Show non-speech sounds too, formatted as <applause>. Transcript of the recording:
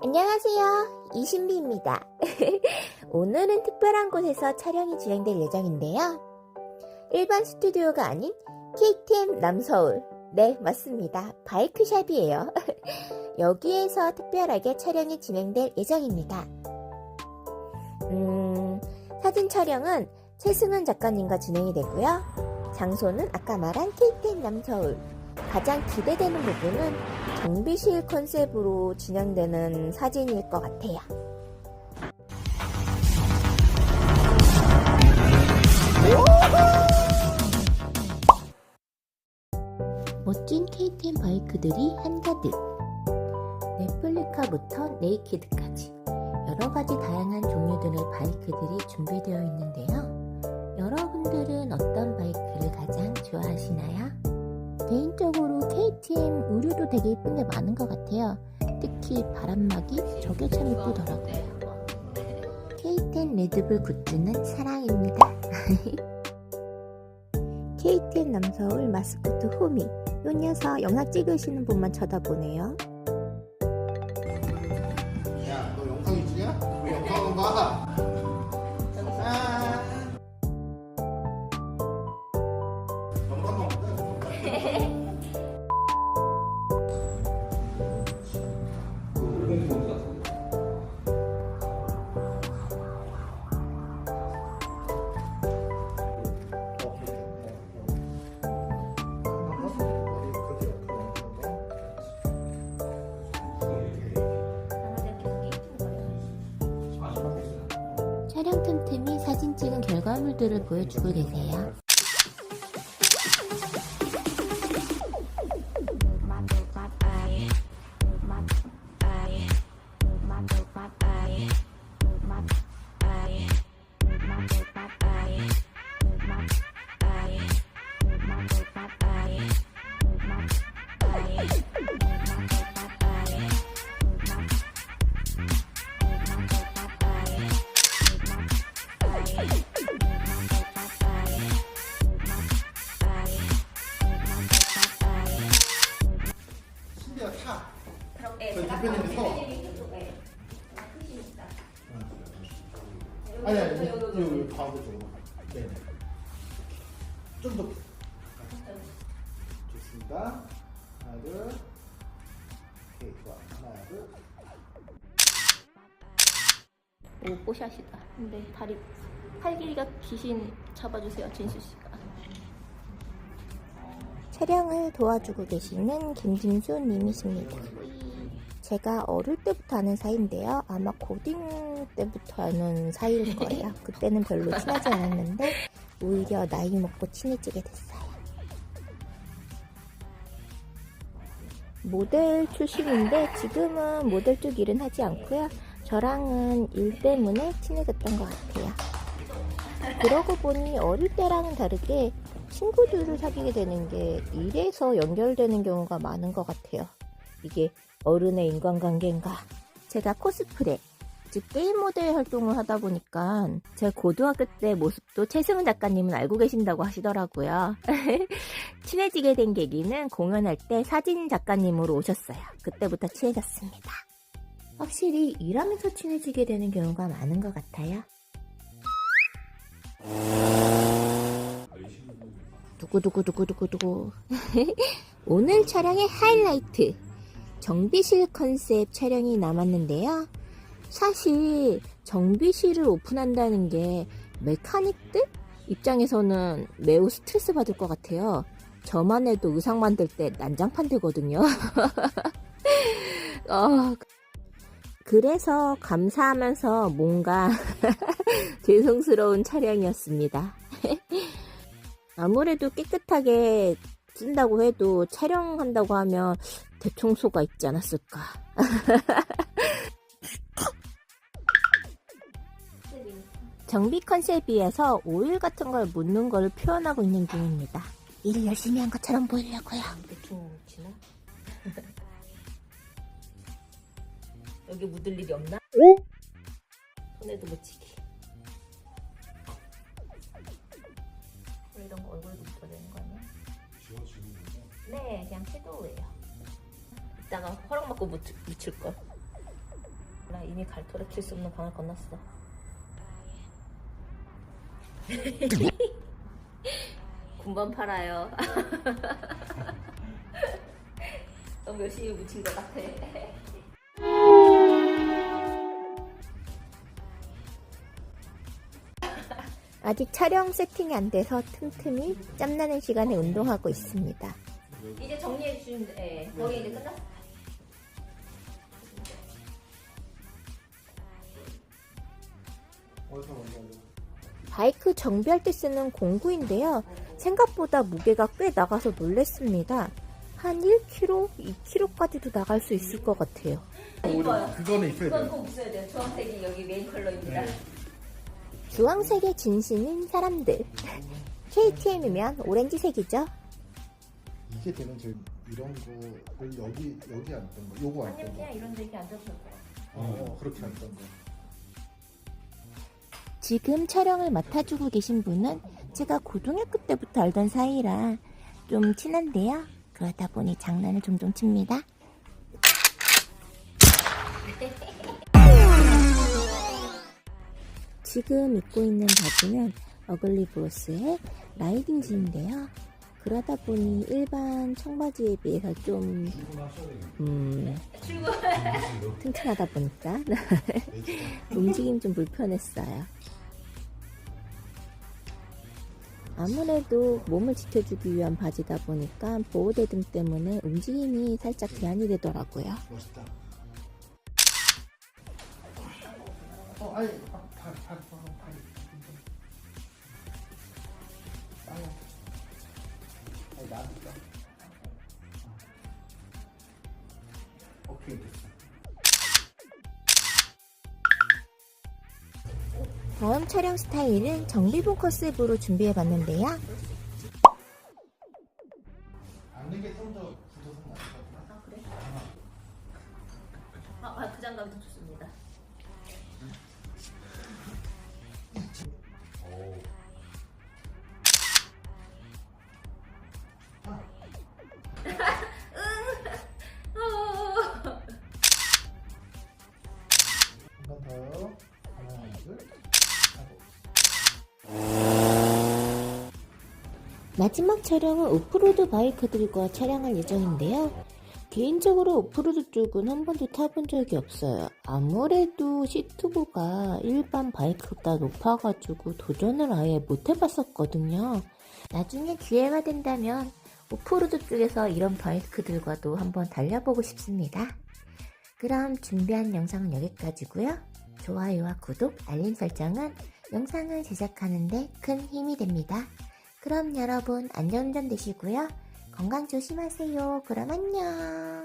안녕하세요. 이신비입니다. <laughs> 오늘은 특별한 곳에서 촬영이 진행될 예정인데요. 일반 스튜디오가 아닌 KTM 남서울. 네, 맞습니다. 바이크샵이에요. <laughs> 여기에서 특별하게 촬영이 진행될 예정입니다. 음, 사진 촬영은 최승은 작가님과 진행이 되고요. 장소는 아까 말한 KTM 남서울. 가장 기대되는 부분은 정비실 컨셉으로 진행되는 사진일 것 같아요. 멋진 KTM 바이크들이 한가득. 레플리카부터 네이키드까지 여러 가지 다양한 종류들의 바이크들이 준비되어 있는데요. 여러분들은 어떤 바이크를 가장 좋아하시나요? 개인적으로 KTM 의류도 되게 이쁜 게 많은 것 같아요. 특히 바람막이 저게 참 이쁘더라고요. KTM 레드불 굿즈는 사랑입니다. <laughs> KTM 남서울 마스코트 호미. 요 녀석 영상 찍으시는 분만 쳐다보네요. 결과물들을 보여주고 계세요. 좀 더. 좋습니다. 하나 둘. 오케이 좋아. 하나 둘. 오 뽀샷이다. 근데 다리 팔 길이가 기신 잡아주세요, 진수 씨가. 촬영을 도와주고 계시는 김진수 님이십니다. 제가 어릴 때부터 아는 사이인데요. 아마 고딩 때부터 아는 사이일 거예요. <laughs> 그때는 별로 친하지 않았는데 오히려 나이 먹고 친해지게 됐어요. 모델 출신인데 지금은 모델 쪽 일은 하지 않고요. 저랑은 일 때문에 친해졌던 것 같아요. 그러고 보니 어릴 때랑은 다르게 친구들을 사귀게 되는 게 일에서 연결되는 경우가 많은 것 같아요. 이게 어른의 인간관계인가? 제가 코스프레, 즉 게임 모델 활동을 하다 보니까 제 고등학교 때 모습도 최승은 작가님은 알고 계신다고 하시더라고요. <laughs> 친해지게 된 계기는 공연할 때 사진 작가님으로 오셨어요. 그때부터 친해졌습니다. 확실히 일하면서 친해지게 되는 경우가 많은 것 같아요. 두구두구두구두구두구. <laughs> 오늘 촬영의 하이라이트. 정비실 컨셉 촬영이 남았는데요. 사실 정비실을 오픈한다는 게 메카닉들 입장에서는 매우 스트레스 받을 것 같아요. 저만 해도 의상 만들 때 난장판 되거든요. <laughs> 어, 그래서 감사하면서 뭔가 <laughs> 죄송스러운 촬영이었습니다. <laughs> 아무래도 깨끗하게 쓴다고 해도 촬영한다고 하면 대청소가 있지 않았을까. 정비 컨셉이어서 오일 같은 걸 묻는 걸 표현하고 있는 중입니다. 일 열심히 한 것처럼 보이려고요. 대충 치나? <laughs> 여기 묻을 일이 없나? 손에도 묻히기. 이런 거 얼굴에 묻어야 되는 거 아니야? 네, 그냥 섀도우예요. 이따가 허락 받고 묻, 묻힐 걸. 나 이미 갈토를 킬수 없는 강을 건넜어. 군밤 팔아요. <laughs> 너무 열심히 묻힌 것 같아. 아직 촬영 세팅이 안 돼서 틈틈이 짬나는 시간에 운동하고 있습니다. 이제 정리해 주시면 돼. 예, 거기 이제 끝났어. 어디서 먼저? 바이크 정비할 때 쓰는 공구인데요. 생각보다 무게가 꽤 나가서 놀랬습니다. 한 1kg, 2kg까지도 나갈 수 있을 것 같아요. 이뻐요. 그거는 있어야 그건 돼. 꼭 있어야 돼요. 주황색이 여기 메인 컬러입니다. 네. 주황색의 진심인 사람들. KTM이면 오렌지색이죠. 이게 되는 제 이런 거를 여기 여기 앉던 거, 요거 앉던 거. 그냥 이런 데 이렇게 앉아서 볼 거야. 어, 그렇게 앉던 거. 지금 촬영을 맡아주고 계신 분은 제가 고등학교 때부터 알던 사이라 좀 친한데요. 그러다 보니 장난을 종종 칩니다. 지금 입고 있는 바지는 어글리 브로스의 라이딩 지인데요. 그러다 보니 일반 청바지에 비해서 좀 음, 튼튼하다 보니까 <laughs> 움직임 좀 불편했어요. 아무래도 몸을 지켜주기 위한 바지다 보니까 보호대 등 때문에 움직임이 살짝 제한이 되더라고요. 어, 아니, 아, 팔, 팔, 팔, 다음 촬영 스타일은 정비복 컨셉으로 준비해봤는데요. 마지막 촬영은 오프로드 바이크들과 촬영할 예정인데요. 개인적으로 오프로드 쪽은 한 번도 타본 적이 없어요. 아무래도 시트보가 일반 바이크보다 높아가지고 도전을 아예 못 해봤었거든요. 나중에 기회가 된다면 오프로드 쪽에서 이런 바이크들과도 한번 달려보고 싶습니다. 그럼 준비한 영상은 여기까지고요. 좋아요와 구독, 알림 설정은 영상을 제작하는데 큰 힘이 됩니다. 그럼 여러분 안전운전 되시고요. 건강 조심하세요. 그럼 안녕.